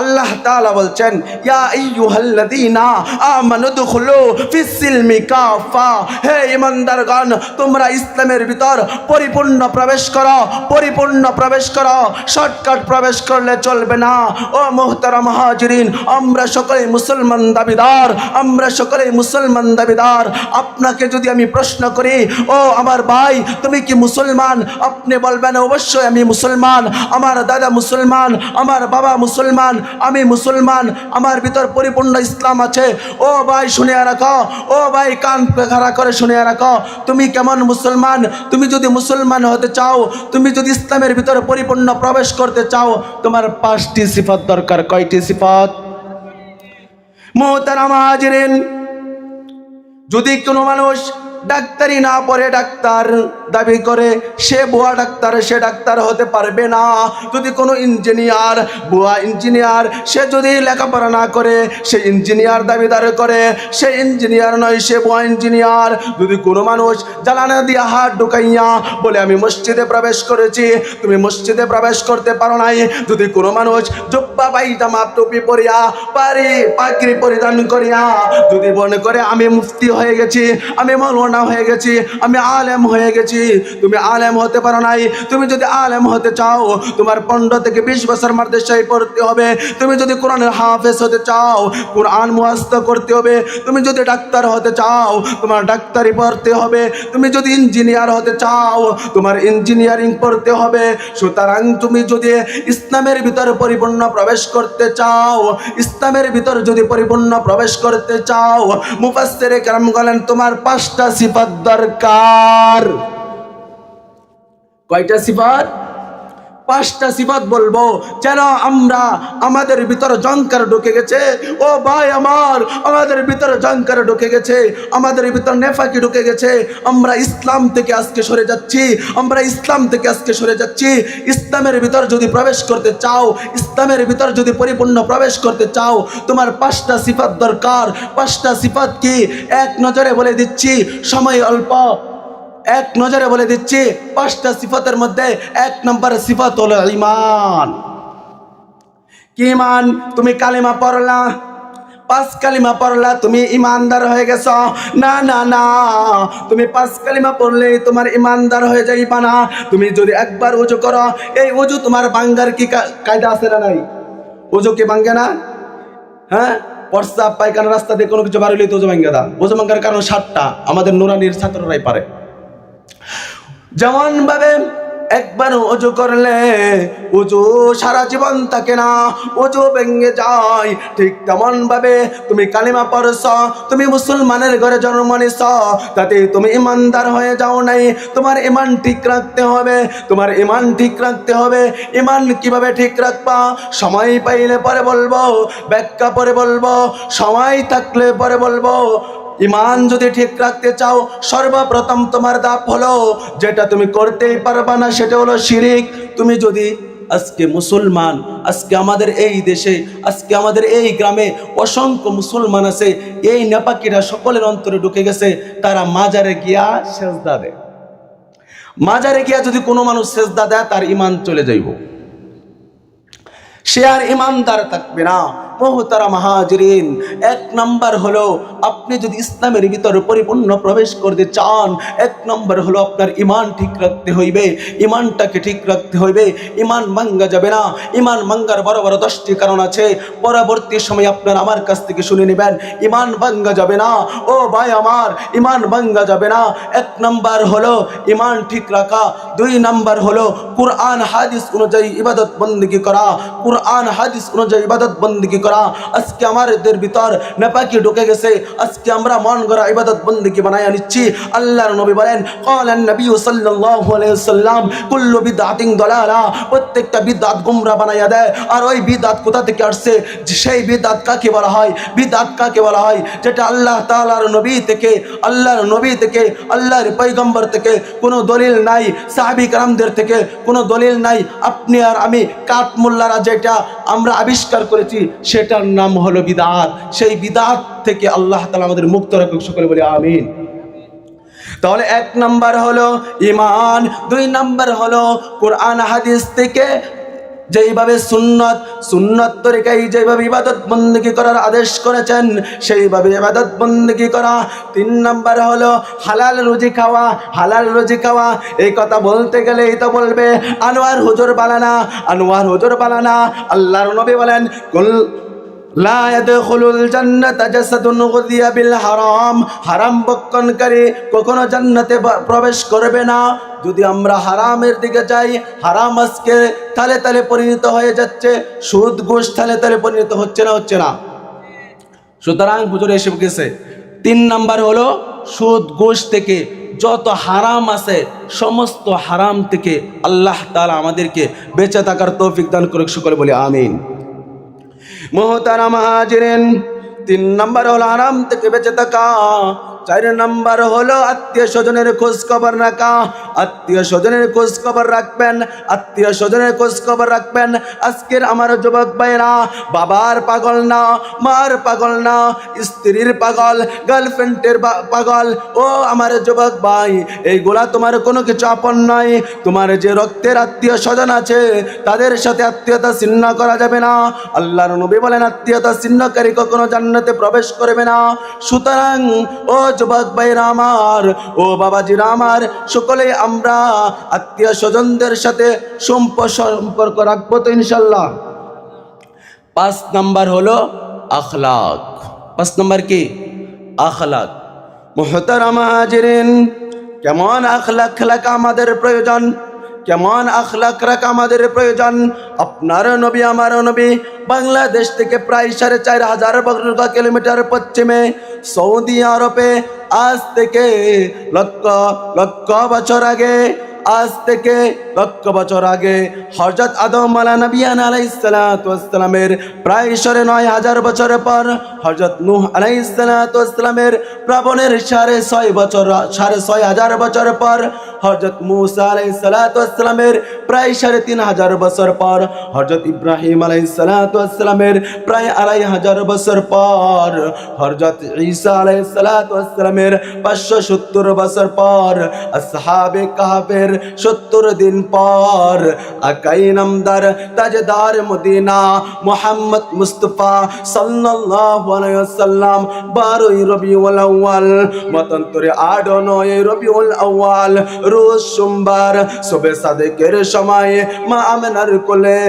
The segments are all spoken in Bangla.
আল্লাহ তাআলা বলছেন হে ঈমানদারগণ, তোমরা ইসলামের ভিতর পরিপূর্ণ প্রবেশ করো, পরিপূর্ণ প্রবেশ করো। শর্টকাট প্রবেশ করলে চলবে না। ও মুহতারাম হাজিরিন, আমরা সকলেই মুসলমান দাবিদার, আমরা সকলেই মুসলমান দাবিদার। আপনাকে যদি আমি প্রশ্ন করি, ও আমার ভাই, তুমি কি মুসলমান? আপনি বলবেন, অবশ্যই আমি মুসলমান। আমার দাদা মুসলমান, আমার বাবা মুসলমান আমি মুসলমান, আমার ভিতর পরিপূর্ণ ইসলাম আছে। ও ভাই, শুনে রাখো। ও ভাই, কান খাড়া করে শুনে রাখো। তুমি কেমন মুসলমান? তুমি যদি মুসলমান হতে চাও, তুমি যদি ইসলামের ভিতরে পরিপূর্ণ প্রবেশ করতে চাও, তোমার পাঁচটি সিফাত দরকার। কয়টি সিফাত? মোহতারাম হাজিরেন, যদি কোনো মানুষ ডাক্তারি না পড়ে ডাক্তার। দাবি করে, সে বুয়া ডাক্তার, সে ডাক্তার হতে পারবে না। যদি কোনো ইঞ্জিনিয়ার, বুয়া ইঞ্জিনিয়ার, সে যদি লেখাপড়া না করে, সে ইঞ্জিনিয়ার দাবিদার করে। সে ইঞ্জিনিয়ার নয়, সে বুয়া ইঞ্জিনিয়ার। যদি কোনো মানুষ জ্বালানা দিয়া হাত ঢুকাইয়া বলে, আমি মসজিদে প্রবেশ করেছি, তুমি মসজিদে প্রবেশ করতে পারো নাই। যদি কোনো মানুষ জব্বা পাইজামা টুপি পরিয়া, পারি, পাগড়ি পরিধান করিয়া যদি মনে করে, আমি মুফতি হয়ে গেছি, আমি মৌলানা হয়ে গেছি, আমি আলেম হয়ে গেছি। তুমি আলেম হতে পারো নাই, তুমি যদি আলেম হতে চাও, তোমার পনেরো থেকে বিশ বছর মাদ্রাসায় পড়তে হবে। তুমি যদি কোরআনের হাফেজ হতে চাও, কোরআন মুয়াস্ত করতে হবে। তুমি যদি ডাক্তার হতে চাও, তোমার ডাক্তারি পড়তে হবে। তুমি যদি ইঞ্জিনিয়ার হতে চাও, তোমার ইঞ্জিনিয়ারিং পড়তে হবে। সুতরাং তুমি যদি ইসলামের ভিতর পরিপূর্ণ প্রবেশ করতে চাও, ইসলামের ভিতর যদি পরিপূর্ণ প্রবেশ করতে চাও, মুফাসসিরে কেরাম বলেন, তোমার পাঁচটা সিফাত দরকার। কয়টা সিফাত? পাঁচটা সিফাত বলব। যেন আমরা আমাদের ভিতরে জঙ্কার ঢুকে গেছে। ও ভাই আমার, আমাদের ভিতরে জঙ্কার ঢুকে গেছে। আমাদের ভিতরে নেফাকি ঢুকে গেছে। আমরা ইসলাম থেকে আজকে সরে যাচ্ছি। আমরা ইসলাম থেকে আজকে সরে যাচ্ছি। ইসলামের ভিতর যদি প্রবেশ করতে চাও, ইসলামের ভিতর যদি পরিপূর্ণ প্রবেশ করতে চাও, তোমার পাঁচটা সিফাত দরকার। পাঁচটা সিফাত কি? এক নজরে বলে দিচ্ছি, সময় অল্প। এক নজরে বলে দিচ্ছি, পাঁচটা সিফাতের মধ্যে এক নম্বর সিফাত হলো ইমান কি ইমান তুমি কালিমা পড়লা, পাঁচ কালিমা পড়লা, তুমি ইমানদার হয়ে গেছ। না না না, তুমি পাঁচ কালিমা পড়লে তোমার ইমানদার হয়ে যাইবা না। তুমি যদি একবার উজু করো, এই উজু তোমার বাঙ্গার কি কায়দা আছে না নাই? উজু কি ভাঙ্গে না? হ্যাঁ? প্রস্তাব পায়খানা রাস্তা দিয়ে কোনো কিছু বার হইলে তো উজু ভাঙ্গে দা উজু ভাঙ্গার কারণ সাতটা। আমাদের নুরানির ছাত্ররাই পারে। যেমন ভাবে একবার উজু করলে উজু সারা জীবন থাকে না উজু ভেঙে যায়। ঠিক তেমন ভাবে তুমি কালিমা পড়ছ, তুমি মুসলমানের ঘরে জন্ম নিছ, তাতে তুমি ইমানদার হয়ে যাও নাই। তোমার ইমান ঠিক রাখতে হবে, তোমার ইমান ঠিক রাখতে হবে। ইমান কীভাবে ঠিক রাখবা? সময় পাইলে পরে বলব, ব্যাখ্যা পরে বলব, সময় থাকলে পরে বলব। ইমান যদি ঠিক রাখতে চাও, সর্বপ্রথম তোমার দাপ হলো, যেটা তুমি করতেই পারবা না, সেটা হলো শিরিক। তুমি যদি আজকে মুসলমান, আজকে আমাদের এই দেশে, আজকে আমাদের এই গ্রামে অসংখ্য মুসলমান আছে, এই নেপাকিরা সকলের অন্তরে ঢুকে গেছে, তারা মাজারে গিয়া সেজদা দেয়। মাজারে গিয়া যদি কোনো মানুষ সেজদা দেয়, তার ইমান চলে যাইব। সে আর ইমানদার থাকবে না। মোহতারা মাহাজরিন। এক নাম্বার হলো আপনি যদি ইসলামের ভিতরে পরিপূর্ণ প্রবেশ করতে চান, এক নম্বর হলো আপনার ইমান ঠিক রাখতে হইবে। ইমানটাকে ঠিক রাখতে হইবে। ইমান ভাঙ্গা যাবে না। ইমান ভাঙ্গার বড় বড় দশটি কারণ আছে। পরবর্তী সময় আপনার আমার কাছ থেকে শুনে নেবেন, ইমান ভাঙ্গা যাবে না। ও ভাই আমার, ইমান ভাঙ্গা যাবে না। এক নাম্বার হলো ইমান ঠিক রাখা। দুই নাম্বার হলো কোরআন, হাদিস অনুযায়ী ইবাদত বন্দিগি করা। কোরআন, হাদিস অনুযায়ী ইবাদত বন্দিগি করা। আজকে আমাদের ভিতর নেপাকি ঢুকে গেছে। আজকে আমরা মন গড়া ইবাদত বন্দিগি বানায় নিচ্ছি। আল্লাহর নবী বলেন, ক্বালান নবী সাল্লাল্লাহু সাল্লাম কুল্লু বিদআতিন দালালা, প্রত্যেকটা বিদআত গুমরা বানায়া দেয়। আর ওই বিদআত কোথা থেকে আসছে? সেই বিদআত কাকে বলা হয়? বিদআত কাকে বলা হয়? যেটা আল্লাহ তাআলার নবী থেকে, আল্লাহর নবী থেকে, আল্লাহর পয়গম্বর থেকে কোনো দলিল নাই। সাহাবী কারামদের থেকে কোনো দলিল নাই। আপনি আর আমি কাঠ মোল্লারা যেটা আমরা আবিষ্কার করেছি সেটার নাম হলো বিদাত। সেই বিদাত থেকে আল্লাহ তালা আমাদের মুক্ত রাখুক। সকলে বলি আমিন। তাহলে এক নাম্বার হলো ইমান দুই নাম্বার হলো কোরআন হাদিস থেকে যেইভাবে সুন্নত সুন্নত তরিকায় যেভাবে ইবাদত বন্দী করার আদেশ করেছেন, সেইভাবে ইবাদত বন্দী করা। তিন নাম্বার হলো হালাল রুজি খাওয়া, হালাল রুজি খাওয়া। এই কথা বলতে গেলেই তো বলবে, আনোয়ার হুজুর বালানা আনোয়ার হুজুর বালানা আল্লাহর নবী বলেন, কুল হারাম। হারাম বক্ষণকারী কখনো জান্নাতে প্রবেশ করবে না। যদি আমরা হারামের দিকে যাই, হারাম আজকে তালে তালে পরিণত হয়ে যাচ্ছে, সুদ, ঘুষ তালে তালে পরিণত হচ্ছে না হচ্ছে না। সুতরাং হুজুর এসে গেছে তিন নাম্বার হলো সুদ, ঘুষ থেকে যত হারাম আছে, সমস্ত হারাম থেকে আল্লাহ তাআলা আমাদেরকে বেঁচে থাকার তৌফিক দান করুক, সকলে বলি আমিন। মোহতারাম হাজিরেন, তিন নম্বর হলো আরাম থেকে বেঁচে থাকা, চার নম্বর হলো আত্মীয় স্বজনের খোঁজ খবর রাখা আত্মীয় স্বজনের খোঁজ খবর রাখবেন, আত্মীয় স্বজনের খোঁজ খবর রাখবেন। আজকের আমার যুবক ভাইরা বাবার পাগল না, মার পাগল না, স্ত্রীর পাগল, গার্লফ্রেন্ডের পাগল। ও আমার যুবক ভাই এইগুলা তোমার কোনো কিছু আপন নয়। তোমার যে রক্তের আত্মীয় স্বজন আছে, তাদের সাথে আত্মীয়তা ছিন্ন করা যাবে না। আল্লাহর নবী বলেন, আত্মীয়তা ছিন্নকারী কখনো জান্নাতে প্রবেশ করবে না। সুতরাং, ও যুবক ভাইরা আমার, ও বাবাজিরা আমার সকলে আমরা আত্মীয় স্বজনদের সাথে সম্প, সম্পর্ক রাখব তো ইনশাল্লাহ পাঁচ নাম্বার হলো আখলাক। পাঁচ নাম্বার কি? আখলাক। মোহতারামা হাজিরিন, কেমন আখলাক খেলাকা আমাদের প্রয়োজন? কেমন আখলাক রাখা আমাদের প্রয়োজন? আপনার নবী, আমার নবী বাংলাদেশ থেকে প্রায় সাড়ে চার হাজার কিলোমিটার পশ্চিমে সৌদি আরবে আজ থেকে লক্ষ লক্ষ বছর আগে আজ থেকে লক্ষ বছর আগে হজরত আদম মালা নবিয়ান আলাইসালামের প্রায় সাড়ে নয় হাজার বছর পর হজরত নুহ আলাইসালামের প্রাবণের সাড়ে ছয় বছর, সাড়ে ছয় হাজার বছর পর হজরত মুসা আলাইসালামের প্রায় সাড়ে তিন হাজার বছর পর হজরত ইব্রাহিম আলাইসালামের প্রায় আড়াই হাজার বছর পর হজরত ঈসা আলাইসালামের পাঁচশো সত্তর বছর পর আসহাবে কাহাবের সত্তর দিন পর আকাই নামদার তাজদার মদিনা মোহাম্মদ মুস্তফা সাল্লাল্লাহু আলাইহি ওয়াসাল্লাম বারোই রবিউল আউয়াল, মতান্তরে আট ও নয় রবিউল আউয়াল, রোজ সোমবার সবে সাদেকের সময় মা আমেনার কোলে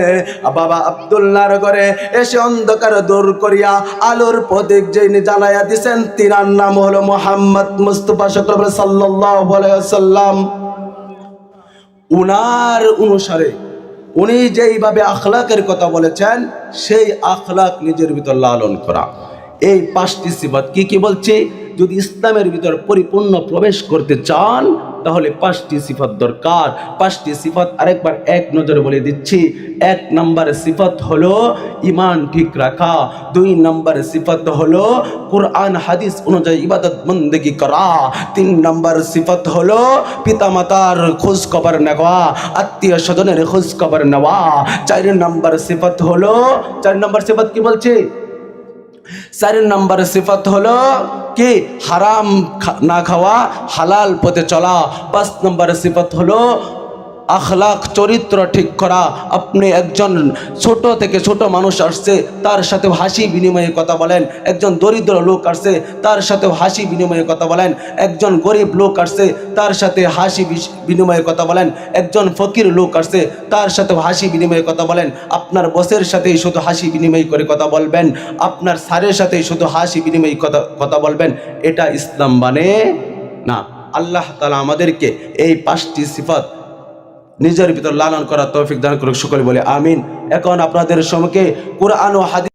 বাবা আব্দুল্লাহর ঘরে এসে অন্ধকার দূর করিয়া আলোর প্রতীক যিনি জ্বালাইয়া দিছেন, তিনার নাম হলো মোহাম্মদ মুস্তফা সকল সাল্লাল্লাহু আলাইহি ওয়াসাল্লাম। উনার অনুসারে উনি যেইভাবে আখলাকের কথা বলেছেন, সেই আখলাক নিজের ভিতর লালন করা। এই পাঁচটি সিবাদ কি কি বলছে? যদি ইসলামের ভিতর পরিপূর্ণ প্রবেশ করতে চান, তাহলে পাঁচটি সিফাত দরকার। পাঁচটি সিফাত আরেকবার এক নজরে বলে দিচ্ছি। এক নম্বর সিফাত হলো ইমান ঠিক রাখা। দুই নম্বর সিফাত হলো কোরআন, হাদিস অনুযায়ী ইবাদত বন্দেগি করা। তিন নম্বর সিফাত হলো পিতামাতার খোঁজ খবর নেওয়া, আত্মীয় স্বজনের খোঁজ খবর নেওয়া। চার নম্বর সিফাত হলো, চার নম্বর সিফাত কি বলছে? চার নম্বর সিফাত হলো কি? হারাম না খাওয়া, হালাল পথে চলা। পাঁচ নম্বর সিফাত হলো আখলাক চরিত্র ঠিক করা। আপনি একজন ছোট থেকে ছোট মানুষ আসছে, তার সাথে হাসি বিনিময়ে কথা বলেন। একজন দরিদ্র লোক আসছে, তার সাথে হাসি বিনিময়ে কথা বলেন। একজন গরিব লোক আসছে, তার সাথে হাসি বিনিময়ে কথা বলেন। একজন ফকির লোক আসছে, তার সাথে হাসি বিনিময়ে কথা বলেন। আপনার বসের সাথেই শুধু হাসি বিনিময় করে কথা বলবেন। আপনার স্যারের সাথেই শুধু হাসি বিনিময় কথা কথা বলবেন। এটা ইসলাম মানে না। আল্লাহ তালা আমাদেরকে এই পাঁচটি সিফাত নিজের ভিতর লালন করার তৌফিক দান করুক, সকলে বলে আমিন। এখন আপনাদের সম্মুখে কোরআন ও হাদিস